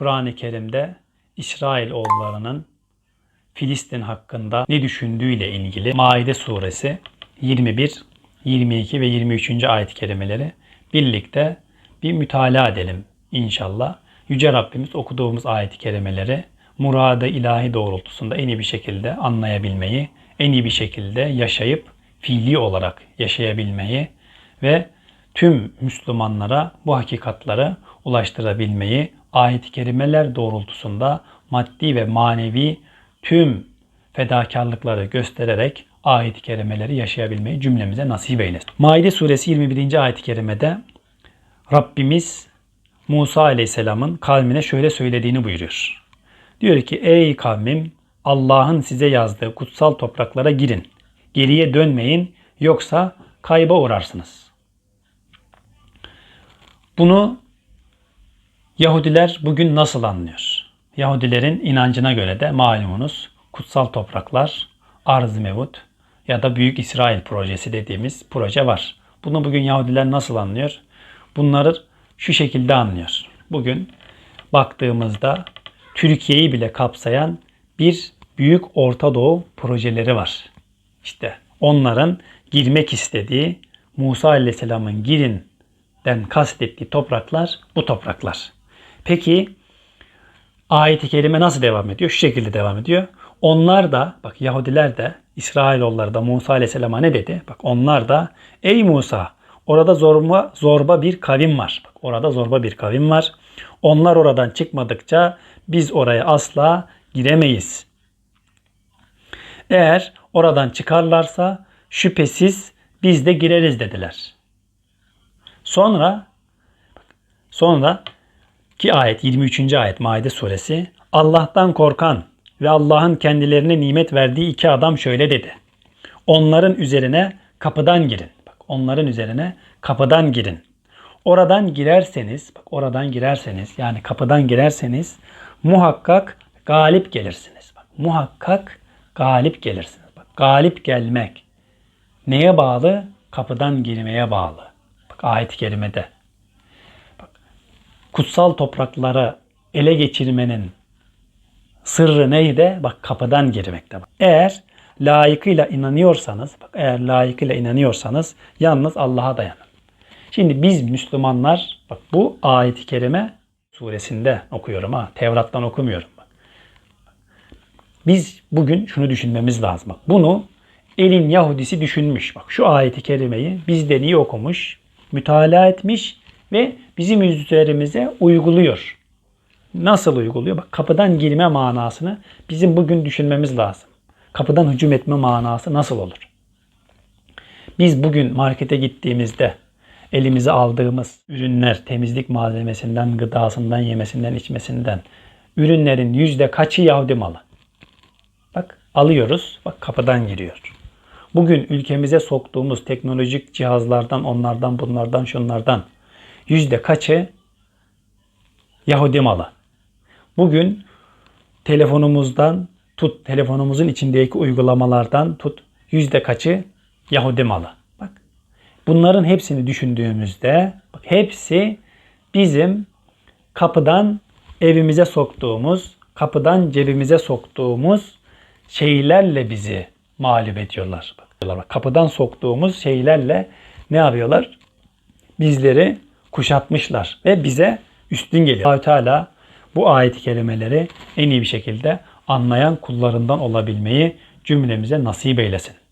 Kur'an-ı Kerim'de İsrail oğullarının Filistin hakkında ne düşündüğüyle ilgili Maide suresi 21, 22 ve 23. ayet-i kerimeleri birlikte bir mütalaa edelim inşallah. Yüce Rabbimiz okuduğumuz ayet-i kerimeleri muradı ilahi doğrultusunda en iyi bir şekilde anlayabilmeyi, en iyi bir şekilde yaşayıp fiili olarak yaşayabilmeyi ve tüm Müslümanlara bu hakikatları ulaştırabilmeyi ayet-i kerimeler doğrultusunda maddi ve manevi tüm fedakarlıkları göstererek ayet-i kerimeleri yaşayabilmeyi cümlemize nasip eylesin. Maide suresi 21. ayet-i kerimede Rabbimiz Musa aleyhisselamın kavmine şöyle söylediğini buyuruyor. Diyor ki ey kavmim Allah'ın size yazdığı kutsal topraklara girin. Geriye dönmeyin yoksa kayba uğrarsınız. Bunu Yahudiler bugün nasıl anlıyor? Yahudilerin inancına göre de malumunuz kutsal topraklar, arz-ı mevut ya da Büyük İsrail projesi dediğimiz proje var. Bunu bugün Yahudiler nasıl anlıyor? Bunları şu şekilde anlıyor. Bugün baktığımızda Türkiye'yi bile kapsayan bir büyük Orta Doğu projeleri var. İşte onların girmek istediği Musa Aleyhisselam'ın girinden kastettiği topraklar bu topraklar. Peki ayet-i kerime nasıl devam ediyor? Şu şekilde devam ediyor. Onlar da bak Yahudiler de İsrailoğulları da Musa Aleyhisselam'a ne dedi? Bak onlar da ey Musa orada zorba, zorba bir kavim var. Bak orada zorba bir kavim var. Onlar oradan çıkmadıkça biz oraya asla giremeyiz. Eğer oradan çıkarlarsa şüphesiz biz de gireriz dediler. Sonra sonra ki ayet 23. ayet Maide suresi Allah'tan korkan ve Allah'ın kendilerine nimet verdiği iki adam şöyle dedi. Onların üzerine kapıdan girin. Bak onların üzerine kapıdan girin. Oradan girerseniz, bak oradan girerseniz yani kapıdan girerseniz muhakkak galip gelirsiniz. Bak muhakkak galip gelirsiniz. Bak galip gelmek neye bağlı? Kapıdan girmeye bağlı. Bak ayet-i kerimede. Kutsal toprakları ele geçirmenin sırrı neydi? Bak kapıdan girmekte. Bak. Eğer layıkıyla inanıyorsanız, bak eğer layıkıyla inanıyorsanız yalnız Allah'a dayanın. Şimdi biz Müslümanlar bak bu ayet-i kerime suresinde okuyorum ha. Tevrat'tan okumuyorum bak. Biz bugün şunu düşünmemiz lazım. Bak bunu elin Yahudisi düşünmüş. Bak şu ayeti kerimeyi bizden iyi okumuş, mütalaa etmiş ve bizim üzerimize uyguluyor. Nasıl uyguluyor? Bak kapıdan girme manasını bizim bugün düşünmemiz lazım. Kapıdan hücum etme manası nasıl olur? Biz bugün markete gittiğimizde elimize aldığımız ürünler temizlik malzemesinden, gıdasından, yemesinden, içmesinden ürünlerin yüzde kaçı Yahudi malı? Bak alıyoruz, bak kapıdan giriyor. Bugün ülkemize soktuğumuz teknolojik cihazlardan, onlardan, bunlardan, şunlardan yüzde kaçı Yahudi malı? Bugün telefonumuzdan tut, telefonumuzun içindeki uygulamalardan tut, yüzde kaçı Yahudi malı? Bak bunların hepsini düşündüğümüzde bak, hepsi bizim kapıdan evimize soktuğumuz, kapıdan cebimize soktuğumuz şeylerle bizi mağlup ediyorlar. Bak, kapıdan soktuğumuz şeylerle ne yapıyorlar? Bizleri kuşatmışlar ve bize üstün geliyor. allah Teala bu ayet-i kerimeleri en iyi bir şekilde anlayan kullarından olabilmeyi cümlemize nasip eylesin.